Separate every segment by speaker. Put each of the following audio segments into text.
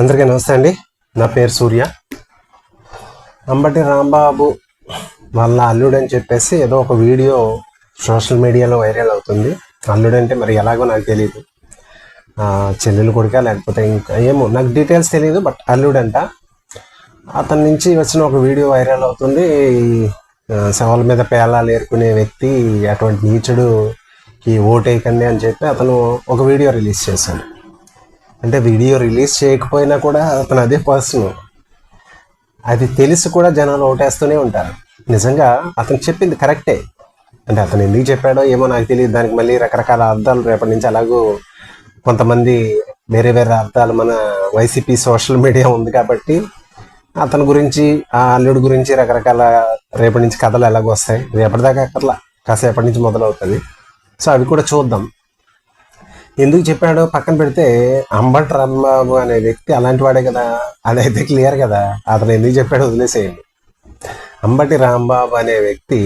Speaker 1: అందరికీ నమస్తే అండి. నా పేరు సూర్య. అంబటి రాంబాబు వాళ్ళ అల్లుడు అని చెప్పేసి ఏదో ఒక వీడియో సోషల్ మీడియాలో వైరల్ అవుతుంది. అల్లుడు అంటే మరి ఎలాగో నాకు తెలియదు చెల్లెలు కొడుక లేకపోతే ఇంకా ఏమో నాకు డీటెయిల్స్ తెలియదు బట్ అల్లుడు అంట. అతని నుంచి వచ్చిన ఒక వీడియో వైరల్ అవుతుంది. శవాల మీద పేలాలు ఏరుకునే వ్యక్తి అటువంటి నీచుడుకి ఓటేయకండి అని చెప్పి అతను ఒక వీడియో రిలీజ్ చేశాడు. అంటే వీడియో రిలీజ్ చేయకపోయినా కూడా అతను అదే పర్సన్. అది తెలిసి కూడా జనాలు ఓటేస్తూనే ఉంటారు. నిజంగా అతను చెప్పింది కరెక్టే. అంటే అతను ఎందుకు చెప్పాడో ఏమో నాకు తెలియదు. దానికి మళ్ళీ రకరకాల అర్థాలు రేపటి నుంచి అలాగూ కొంతమంది వేరే వేరే అర్థాలు మన వైసీపీ సోషల్ మీడియా ఉంది కాబట్టి అతని గురించి ఆ అల్లుడి గురించి రకరకాల రేపటి నుంచి కథలు ఎలాగో వస్తాయి. రేపటిదాకా అక్కర్లా కాసేపటి నుంచి మొదలవుతుంది. సో అవి కూడా చూద్దాం. ఎందుకు చెప్పాడో పక్కన పెడితే అంబట్ రాంబాబు అనే వ్యక్తి అలాంటి వాడే కదా. అదైతే క్లియర్ కదా. అతను ఎందుకు చెప్పాడో వదిలేసేయండి. అంబటి రాంబాబు అనే వ్యక్తి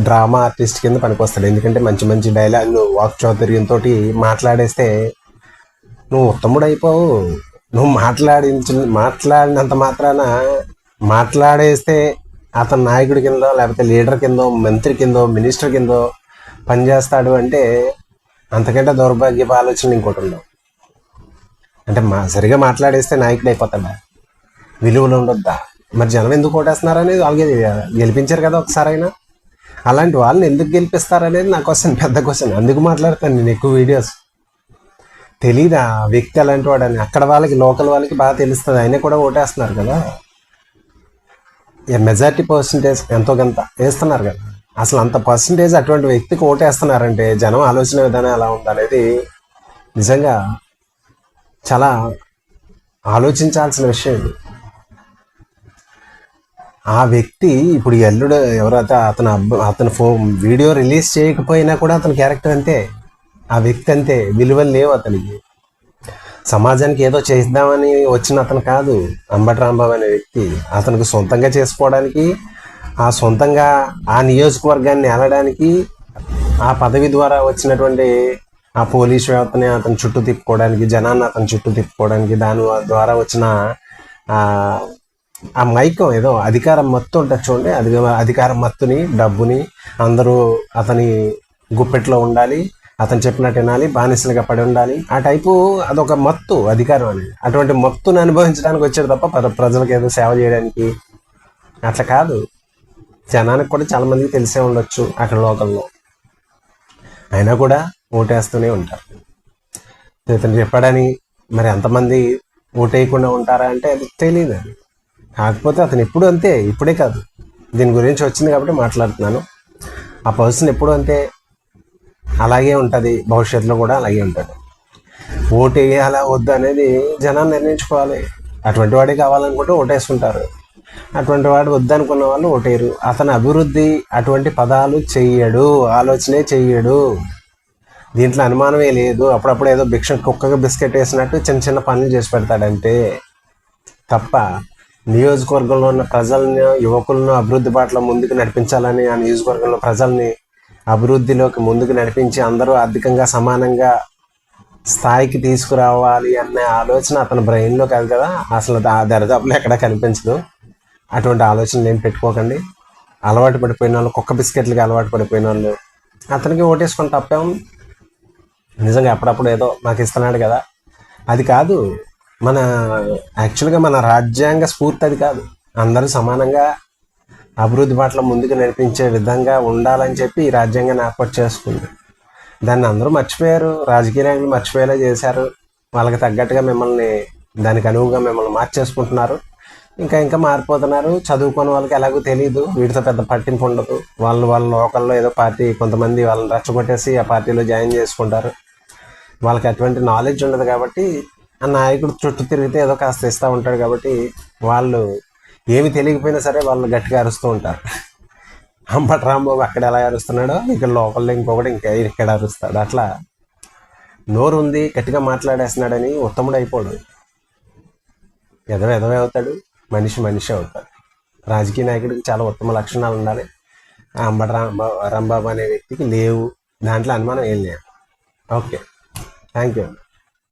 Speaker 1: డ్రామా ఆర్టిస్ట్ కింద పనికొస్తాడు. ఎందుకంటే మంచి మంచి డైలాగులు వాక్ చౌదర్యంతో మాట్లాడేస్తే నువ్వు ఉత్తముడు అయిపోవు. నువ్వు మాట్లాడించ మాట్లాడినంత మాత్రాన మాట్లాడేస్తే అతను నాయకుడి కిందో లేకపోతే లీడర్ కిందో మంత్రి కిందో మినిస్టర్ కిందో పనిచేస్తాడు అంటే అంతకంటే దౌర్భాగ్యపు ఆలోచనలు ఇంకోటి ఉండవు. అంటే మా సరిగా మాట్లాడేస్తే నాయకుడు అయిపోతాడా? విలువలు ఉండొద్దా? మరి జనం ఎందుకు ఓటేస్తున్నారు అనేది వాళ్ళకి గెలిపించారు కదా ఒకసారైనా. అలాంటి వాళ్ళని ఎందుకు గెలిపిస్తారనేది నా క్వశ్చన్ పెద్ద క్వశ్చన్ అందుకు మాట్లాడతాను నేను ఎక్కువ వీడియోస్ తెలీదా? ఆ వ్యక్తి అలాంటి వాడని. అక్కడ వాళ్ళకి లోకల్ వాళ్ళకి బాగా తెలుస్తుంది. అయినా కూడా ఓటేస్తున్నారు కదా. మెజారిటీ పర్సంటేజ్ ఎంతో కొంత వేస్తున్నారు కదా. అసలు అంత పర్సంటేజ్ అటువంటి వ్యక్తికి ఓటేస్తున్నారంటే జనం ఆలోచన విధానం ఎలా ఉందనేది నిజంగా చాలా ఆలోచించాల్సిన విషయం ఇది. ఆ వ్యక్తి ఇప్పుడు ఎల్లుడు ఎవరైతే అతను అబ్బ అతను ఫో వీడియో రిలీజ్ చేయకపోయినా కూడా అతని క్యారెక్టర్ అంతే. ఆ వ్యక్తి అంతే. విలువలు లేవు అతనికి. సమాజానికి ఏదో చేద్దామని వచ్చిన అతను కాదు అంబటి రాంబాబు అనే వ్యక్తి. అతనికి సొంతంగా చేసుకోవడానికి ఆ సొంతంగా ఆ నియోజకవర్గాన్ని ఏలడానికి ఆ పదవి ద్వారా వచ్చినటువంటి ఆ పోలీస్ వ్యవస్థని అతని చుట్టూ తిప్పుకోవడానికి జనాన్ని అతని చుట్టూ తిప్పుకోవడానికి దాని ద్వారా వచ్చిన ఆ మైకం ఏదో అధికారం మత్తు ఉంటుంది చూడండి. అది అధికారం మత్తుని డబ్బుని అందరూ అతని గుప్పెట్లో ఉండాలి అతను చెప్పినట్టు వినాలి బానిసలుగా పడి ఉండాలి. ఆ టైపు అదొక మత్తు అధికారం అనేది. అటువంటి మత్తుని అనుభవించడానికి వచ్చాడు తప్ప ప్రజలకు ఏదో సేవ చేయడానికి అట్లా కాదు. జనానికి కూడా చాలా మందికి తెలిసే ఉండొచ్చు అక్కడ లోకల్లో. అయినా కూడా ఓటేస్తూనే ఉంటారు. ఇతను చెప్పాడని మరి ఎంతమంది ఓటేయకుండా ఉంటారా అంటే అది తెలియదు అది. కాకపోతే అతను ఎప్పుడు అంతే ఇప్పుడే కాదు. దీని గురించి వచ్చింది కాబట్టి మాట్లాడుతున్నాను. ఆ పర్సన్ ఎప్పుడు అంతే అలాగే ఉంటుంది. భవిష్యత్తులో కూడా అలాగే ఉంటుంది ఓటు వేయాలా వద్దు అనేది జనాన్ని నిర్ణయించుకోవాలి. అటువంటి వాడే కావాలనుకుంటే ఓటేసుకుంటారు అటువంటి వాడు వద్దనుకున్న వాళ్ళు ఒకటేరు అతను అభివృద్ధి అటువంటి పదాలు చెయ్యడు ఆలోచనే చెయ్యడు. దీంట్లో అనుమానమే లేదు. అప్పుడప్పుడు ఏదో భిక్ష కుక్కగా బిస్కెట్ వేసినట్టు చిన్న చిన్న పనులు చేసి పెడతాడంటే తప్ప నియోజకవర్గంలో ఉన్న ప్రజలను యువకులను అభివృద్ధి బాటలో ముందుకు నడిపించాలని ఆ నియోజకవర్గంలో ప్రజల్ని అభివృద్ధిలోకి ముందుకు నడిపించి అందరూ ఆర్థికంగా సమానంగా స్థాయికి తీసుకురావాలి అనే ఆలోచన అతని బ్రెయిన్లో కాదు కదా. అసలు ఆ దరిదాపులు ఎక్కడ కనిపించదు. అటువంటి ఆలోచనలు ఏం పెట్టుకోకండి. అలవాటు పడిపోయిన వాళ్ళు కుక్క బిస్కెట్లకి అలవాటు పడిపోయిన వాళ్ళు అతనికి ఓటేసుకొని తప్పాం నిజంగా అప్పుడప్పుడు ఏదో మాకు ఇస్తున్నాడు కదా. అది కాదు మన యాక్చువల్గా మన రాజ్యాంగ స్ఫూర్తి అది కాదు. అందరూ సమానంగా అభివృద్ధి పట్ల ముందుకు నడిపించే విధంగా ఉండాలని చెప్పి ఈ రాజ్యాంగాన్ని ఏర్పాటు చేసుకుంది. దాన్ని అందరూ మర్చిపోయారు రాజకీయ నాయకులు మర్చిపోయేలా చేశారు. వాళ్ళకి తగ్గట్టుగా మిమ్మల్ని దానికి అనువుగా మిమ్మల్ని మార్చేసుకుంటున్నారు. ఇంకా ఇంకా మారిపోతున్నారు. చదువుకున్న వాళ్ళకి ఎలాగో తెలియదు వీటితో పెద్ద పట్టింపు ఉండదు. వాళ్ళు వాళ్ళ లోకల్లో ఏదో పార్టీ కొంతమంది వాళ్ళని రెచ్చగొట్టేసి ఆ పార్టీలో జాయిన్ చేసుకుంటారు. వాళ్ళకి అటువంటి నాలెడ్జ్ ఉండదు కాబట్టి ఆ నాయకుడు చుట్టూ తిరిగితే ఏదో కాస్త ఇస్తూ ఉంటాడు కాబట్టి వాళ్ళు ఏమి తెలియకపోయినా సరే వాళ్ళు గట్టిగా అరుస్తూ ఉంటారు. అంబట రాంబాబు అక్కడ ఎలా అరుస్తున్నాడో ఇక్కడ లోకల్లో ఇంకొకటి ఇంకా ఇక్కడ అరుస్తాడు. అట్లా నోరు ఉంది గట్టిగా మాట్లాడేస్తున్నాడని ఉత్తముడు అయిపోడు. ఎదవ ఎదవే అవుతాడు. మనిషి మనిషి అవుతాడు రాజకీయ నాయకుడికి చాలా ఉత్తమ లక్షణాలు ఉండాలి. ఆ అంబటి రాంబాబు అనే వ్యక్తికి లేవు. దాంట్లో అనుమానం ఏం లేదు. ఓకే. Thank you